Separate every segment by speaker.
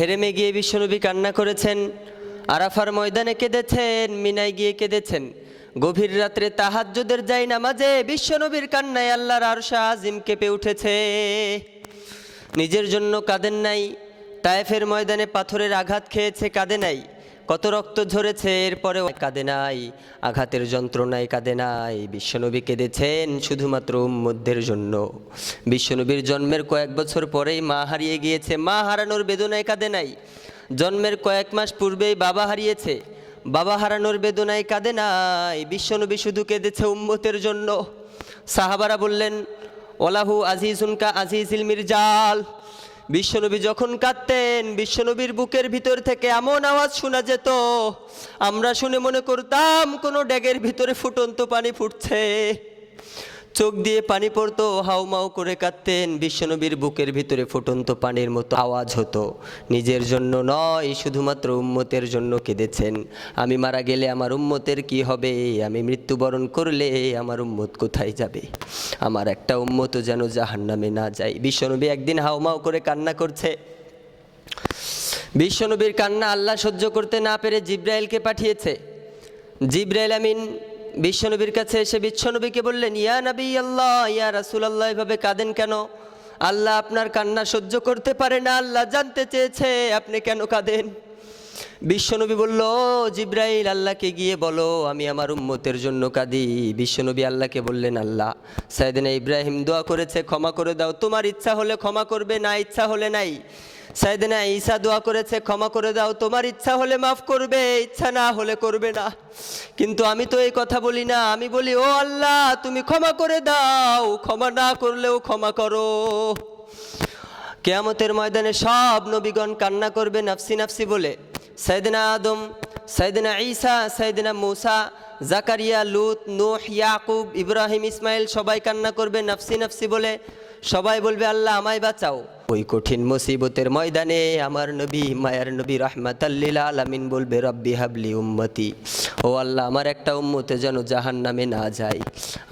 Speaker 1: হেরেমে গিয়ে বিশ্বনবী কান্না করেছেন, আরাফার ময়দানে কেঁদেছেন, মিনায় গিয়ে কেঁদেছেন। গভীর রাত্রে তাহাজ্জুদের যাই নামাজে বিশ্বনবীর কান্নায় আল্লাহর আরশা আজিম কেঁপে উঠেছে। নিজের জন্য কাঁদেন নাই, তায়েফের ময়দানে পাথরের আঘাত খেয়েছে, কাঁদে নাই। কত রক্ত ঝরেছে, এরপরেও কাঁদে নাই। আঘাতের যন্ত্রণায় কাঁদে নাই। বিশ্বনবী কেঁদেছেন শুধুমাত্র উম্মদের জন্য। বিশ্বনবীর জন্মের কয়েক বছর পরেই মা হারিয়ে গিয়েছে। মা হারানোর বেদনায় কাঁদে নাই। জন্মের কয়েক মাস পূর্বেই বাবা হারিয়েছে। বাবা হারানোর বেদনায় কাঁদে নাই। বিশ্বনবী শুধু কেঁদেছে উম্মতের জন্য। সাহাবারা বললেন, ওলাহু আজিজুনকা আজিজিল মির্জাল। বিশ্বনবী যখন কাঁদতেন, বিশ্বনবীর বুকের ভিতর থেকে এমন আওয়াজ শোনা যেত, আমরা শুনে মনে করতাম কোনো ড্যাগের ভিতরে ফুটন্ত পানি ফুটছে। চোখ দিয়ে পানি পড়তো, হাউমাউ করে কাঁদতেন। বিশ্বনবীর বুকের ভিতরে ফুটন্ত পানির মতো আওয়াজ হতো। নিজের জন্য নয়, শুধুমাত্র উম্মতের জন্য কেঁদেছেন। আমি মারা গেলে আমার উম্মতের কি হবে? আমি মৃত্যুবরণ করলে আমার উম্মত কোথায় যাবে? আমার একটা উম্মত যেন জাহান্নামে না যায়। বিশ্বনবী একদিন হাউমাউ করে কান্না করছে। বিশ্বনবীর কান্না আল্লাহ সহ্য করতে না পেরে জিব্রাইলকে পাঠিয়েছে। জিব্রাইল আমিন বিশ্বনবীর কাছে এসে বিশ্বনবীকে বললেন, ইয়া নবী আল্লাহ ইয়া রাসুল আল্লাহ এভাবে কাঁদেন কেন? আল্লাহ আপনার কান্না সহ্য করতে পারে না, আল্লাহ জানতে চেয়েছে, আপনি কেন কাঁদেন? বিশ্বনবী বলল "ও জিব্রাইল, আল্লাহকে গিয়ে বলো, আমি আমার উম্মতের জন্য কাঁদি। বিশ্বনবী আল্লাহকে বললেন, আল্লাহ সাইদিনা ইব্রাহিম দোয়া করেছে, ক্ষমা করে দাও। তোমার ইচ্ছা হলে ক্ষমা করবে, না ইচ্ছা হলে নাই। সাইদিনা ঈসা দোয়া করেছে, ক্ষমা করে দাও। তোমার ইচ্ছা হলে মাফ করবে, ইচ্ছা না হলে করবে না। কিন্তু আমি তো এই কথা বলি না। আমি বলি, ও আল্লাহ, তুমি ক্ষমা করে দাও। ক্ষমা না করলেও ক্ষমা করো। কেয়ামতের ময়দানে সব নবীগণ কান্না করবে, নাফসি নাফসি বলে। সাইদিনা আদম, সাইদিনা ঈসা, সাইদিনা মুসা, জাকারিয়া, লুত, নূহ, ইয়াকুব, ইব্রাহিম, ইসমাইল সবাই কান্না করবে, নাফসি নাফসি বলে। সবাই বলবে, আল্লাহ, আমায় বাঁচাও। ওই কঠিন মুসিবতের ময়দানে আমার নবী, মায়ার নবী রহমাতাল্লিল আলামিন বলবে, রব্বি হাবলি উম্মতি। ও আল্লাহ, আমার একটা উম্মতে যেন জাহান নামে না যায়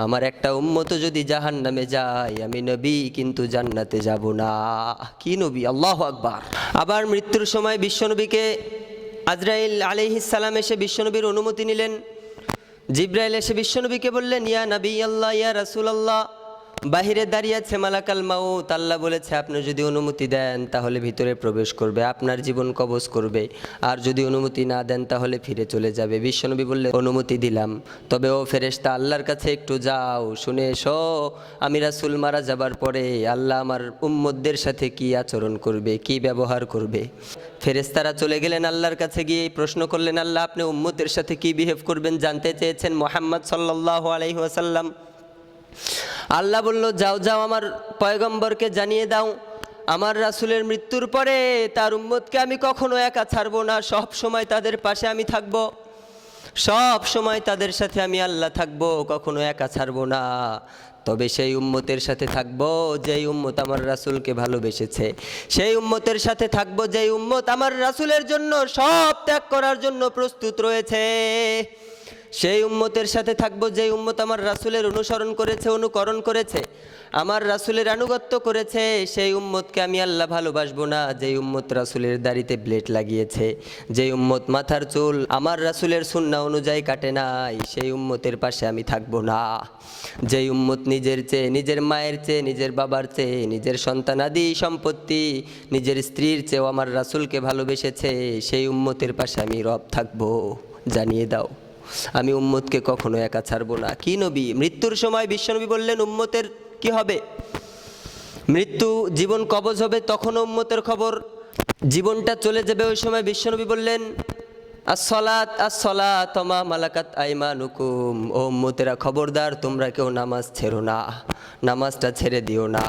Speaker 1: আমার একটা উম্মত যদি জাহান নামে যায়, আমি নবী, কিন্তু জান্নাতে যাব না। কি নবী? আল্লাহ আকবার। আবার মৃত্যুর সময় বিশ্বনবীকে আজরাইল আলিহিসাল্লাম এসে বিশ্বনবীর অনুমতি নিলেন। জিব্রাইল এসে বিশ্বনবীকে বললেন, ইয়া নবী আল্লাহ ইয়া রাসুল আল্লাহ বাহিরে দাঁড়িয়ে আছে মালাকাল মাউত। আল্লাহ বলেছে, আপনি যদি অনুমতি দেন, তাহলে ভিতরে প্রবেশ করবে, আপনার জীবন কবজ করবে। আর যদি অনুমতি না দেন, তাহলে ফিরে চলে যাবে। বিশ্বনবী বললে অনুমতি দিলাম। তবে ও ফেরেশতা, আল্লাহর কাছে একটু যাও, শুনে এসো। আমি রাসুল মারা যাবার পরে আল্লাহ আমার উম্মদদের সাথে কি আচরণ করবে, কি ব্যবহার করবে? ফেরেস্তারা চলে গেলেন আল্লাহর কাছে গিয়ে, প্রশ্ন করলেন, আল্লাহ, আপনি উম্মতের সাথে কি বিহেভ করবেন? জানতে চেয়েছেন মোহাম্মদ সাল্লাহ আলহিহাসাল্লাম আল্লাহ বলল, যাও যাও, আমার পয়গম্বরকে জানিয়ে দাও। আমার রাসুলের মৃত্যুর পরে তার উম্মতকে আমি কখনো একা ছাড়বো না। সব সময় তাদের পাশে আমি থাকব। সব সময় তাদের সাথে আমি আল্লাহ থাকব। কখনো একা ছাড়বো না। তবে সেই উম্মতের সাথে থাকব, যেই উম্মত আমার রাসুলকে ভালোবেসেছে। সেই উম্মতের সাথে থাকব, যেই উম্মত আমার রাসুলের জন্য সব ত্যাগ করার জন্য প্রস্তুত রয়েছে। সেই উম্মতের সাথে থাকব, যেই উম্মত আমার রাসুলের অনুসরণ করেছে, অনুকরণ করেছে। আমার রাসুলের আনুগত্য করেছে, সেই উম্মতকে আমি আল্লাহ ভালোবাসবো না। যেই উম্মত রাসুলের দাড়িতে ব্লেড লাগিয়েছে, যেই উম্মত মাথার চুল আমার রাসুলের সুন্না অনুযায়ী কাটে নাই, সেই উম্মতের পাশে আমি থাকব না। যেই উম্মত নিজের চেয়ে, নিজের মায়ের চেয়ে, নিজের বাবার চেয়ে, নিজের সন্তানাদি সম্পত্তি, নিজের স্ত্রীর চেয়েও আমার রাসুলকে ভালোবেসেছে, সেই উম্মতের পাশে আমি রব থাকব। জানিয়ে দাও, আমি উম্মতকে কখনো একা ছাড়বো না। কি নবী? মৃত্যুর সময় বিশ্বনবী বললেন, উম্মতের কি হবে? মৃত্যু জীবন কবজ হবে, তখনও উম্মতের খবর। জীবনটা চলে যাবে ওই সময় বিশ্বনবী বললেন আসলাত আসলা তমা মালাকাত আইমা ও উম্মতেরা খবরদার, তোমরা কেউ নামাজ ছেড়ো না, নামাজটা ছেড়ে দিও না।